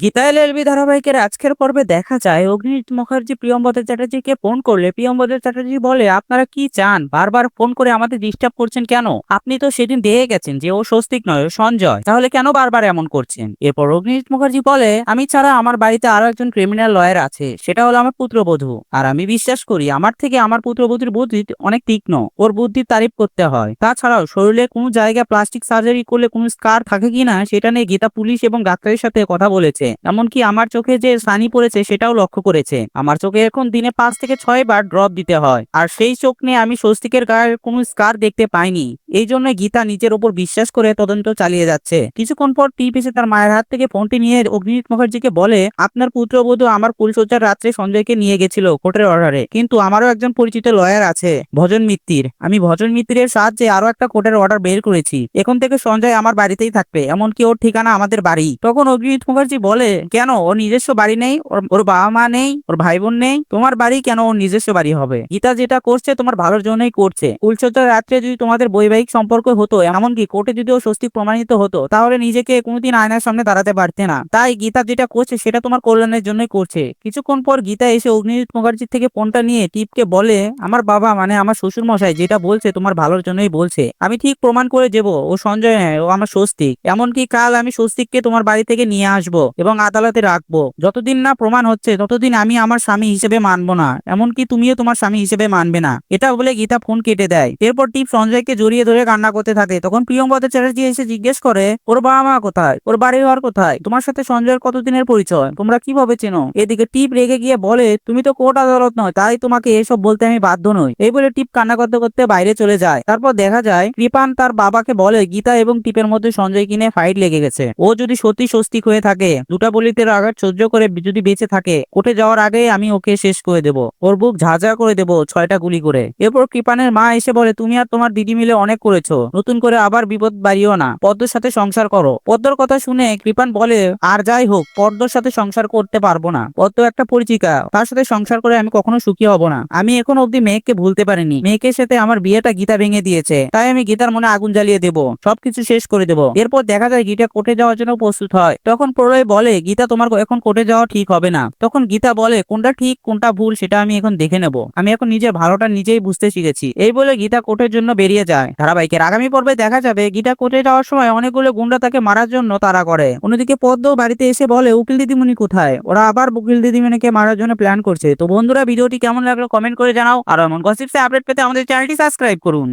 Gita LLB ধারাবাহিকের আজকের পর্বে দেখা যায়, অগ্নিজিৎ মুখার্জি প্রিয়ম্বদের চ্যাটার্জিকে ফোন করলে প্রিয়ম্বদের চ্যাটার্জি বলে, আপনারা কি চান? বারবার ফোন করে আমাদের ডিস্টার্ব করছেন কেন? আপনি তো সেদিন দেখে গেছেন যে ও স্বস্তিক নয় সঞ্জয়। তাহলে কেন বারবার এমন করছেন? এরপর অগ্নিজিৎ মুখার্জি বলে, আমি ছাড়া আমার বাড়িতে আরও একজন ক্রিমিনাল লয়ার আছে, সেটা হলো আমার পুত্রবধূ। আর আমি বিশ্বাস করি, আমার থেকে আমার পুত্রবধূর বুদ্ধি অনেক তীক্ষ্ণ। ওর বুদ্ধির তারিফ করতে হয়। তাছাড়াও শরীরে কোনো জায়গায় প্লাস্টিক সার্জারি করলে কোনো স্কার থাকে কিনা, সেটা নিয়ে গীতা পুলিশ এবং ডাক্তারের সাথে কথা বলেছে। এমনকি আমার চোখে যে সানি পড়েছে সেটাও লক্ষ্য করেছে। আমার চোখে এখন দিনে পাঁচ থেকে ছয় বার ড্রপ দিতে হয়। আর সেই চোখ নিয়ে আমি স্বস্তিকের গায়ে কোনো স্কার দেখতে পাইনি। এই জন্য গীতা নিজের ওপর বিশ্বাস করে তদন্ত চালিয়ে যাচ্ছে। কিছুক্ষণ পর টিপ এসে তার মায়ের হাত থেকে ফোনটি নিয়ে অগ্নিজিৎ মুখার্জিকে বলে, আপনার পুত্রবধূ আমার ফুলসজ্জার রাত্রে সঞ্জয়কে নিয়ে গেছিল কোর্টের অর্ডারে। কিন্তু আমারও একজন পরিচিত লয়ার আছে, ভজন মিত্তির। আমি ভজন মিত্তিরের সাহায্যে আরও একটা কোর্টের অর্ডার বের করেছি। এখন থেকে সঞ্জয় আমার বাড়িতেই থাকবে। এমনকি ওর ঠিকানা আমাদের বাড়ি। তখন অগ্নিজিৎ মুখার্জি বলে কেন? ওর নিজস্ব বাড়ি নেই, ওর বাবা মা নেই, ওর ভাই বোন নেই। তোমার বাড়ি কেন ওর নিজস্ব বাড়ি হবে? গীতা যেটা করছে তোমার ভালোর জন্যই করছে। ফুলসজ্জার রাত্রে যদি তোমাদের বৈবাহিক সম্পর্ক হতো, এমনকি কোর্টে যদি ও স্বস্তি প্রমাণিত হতো, তাহলে নিজেকে কোনোদিন আয়নার সামনে দাঁড়াতে পারতে না। তাই গীতা যেটা করছে, সেটা তোমার কল্যাণের জন্যই করছে। কিছুক্ষণ পর গীতা এসে অগ্নিজিৎ মুখার্জির থেকে ফোনটা নিয়ে টিপকে বলে, আমার বাবা মানে আমার শ্বশুর মশাই যেটা বলছে, তোমার ভালোর জন্যই বলছে। আমি ঠিক প্রমাণ করে দেব, ও সঞ্জয় নয়, ও আমার স্বস্তিক। এমনকি কাল আমি স্বস্তিককে তোমার বাড়ি থেকে নিয়ে আসব। এবং আদালতে রাখব। যতদিন না প্রমাণ হচ্ছে, ততদিন আমি আমার স্বামী হিসেবে মানবো না। এমনকি তুমিও তোমার স্বামী হিসেবে মানবে না। এটা বলে গীতা ফোন কেটে দেয়। এরপর টিপ সঞ্জয়কে জড়িয়ে ধরে কান্না করতে থাকে। তখন প্রিয়ম্বদ চ্যাটার্জি এসে জিজ্ঞেস করে, ওর বাবা মা কোথায়? ওর বাড়ি ঘর কোথায়? তোমার সাথে সঞ্জয়ের কতদিনের পরিচয়? তোমরা কীভাবে চেনো? এদিকে টিপ রেগে গিয়ে বলে, তুমি তো কোর্ট আদালত নয়, তাই তোমাকে এসব বলতে আমি বাধ্য নই। এই বলে টিপ কান্না করতে করতে বাইরে চলে যায়। তারপর দেখা যায়, কৃপান তার বাবাকে বলে, গীতা এবং টিপের মধ্যে সঞ্জয় কিনে ফাইট লেগে গেছে। ও যদি সত্যি স্বস্তিক হয়ে থাকে দুটা বলিতে আঘাত সহ্য করে যদি বেঁচে থাকে, কোর্টে যাওয়ার আগে আমি ওকে শেষ করে দেব। ওর বুক ঝাঁঝা করে দেব ছয়টা গুলি করে। এরপর কৃপানের মা এসে বলে, তুমি আর তোমার দিদি মিলে অনেক করেছ। নতুন করে আবার বিপদ বাড়িও না। পদ্মর সাথে সংসার করো। পদ্মর কথা শুনে কৃপান বলে, আর যাই হোক, পদ্মর সাথে সংসার করতে পারব না। পদ্ম একটা পরিচিকা তার সাথে সংসার করে আমি কখনো সুখী হব না। আমি এখন অব্দি মেয়েকে ভুলতে পারিনি। মেয়েকে সাথে আমার বিয়েটা গীতা ভেঙে দিয়েছে। তাই আমি গীতার মনে আগুন জ্বালিয়ে দেব। সবকিছু শেষ করে দেব। এরপর দেখা যায় গীতা কোর্টে যাওয়ার জন্য প্রস্তুত হয়। তখন প্রলয় বলে, গীতা, তোমার এখন কোর্টে যাওয়া ঠিক হবে না। তখন গীতা বলে, কোনটা ঠিক, কোনটা ভুল, সেটা আমি এখন দেখে নেব। আমি এখন নিজের ভালোটা নিজেই বুঝতে শিখেছি। এই বলে গীতা কোর্টের জন্য বেরিয়ে যায়। ধারাবাহিকের আগামী পর্বে দেখা যাবে, গীতা কোর্টে যাওয়ার সময় অনেকগুলো গুন্ডা তাকে মারার জন্য তারা করে। অন্যদিকে পদ্ম বাড়িতে এসে বলে, উকিল দিদিমণি কোথায়? ওরা আবার উকিল দিদিমণিকে মারার জন্য প্ল্যান করছে। তো বন্ধুরা, ভিডিওটি কেমন লাগল কমেন্ট করে জানাও। আর এমন গসিপসে আপডেট পেতে আমাদের চ্যানেলটি সাবস্ক্রাইব করুন।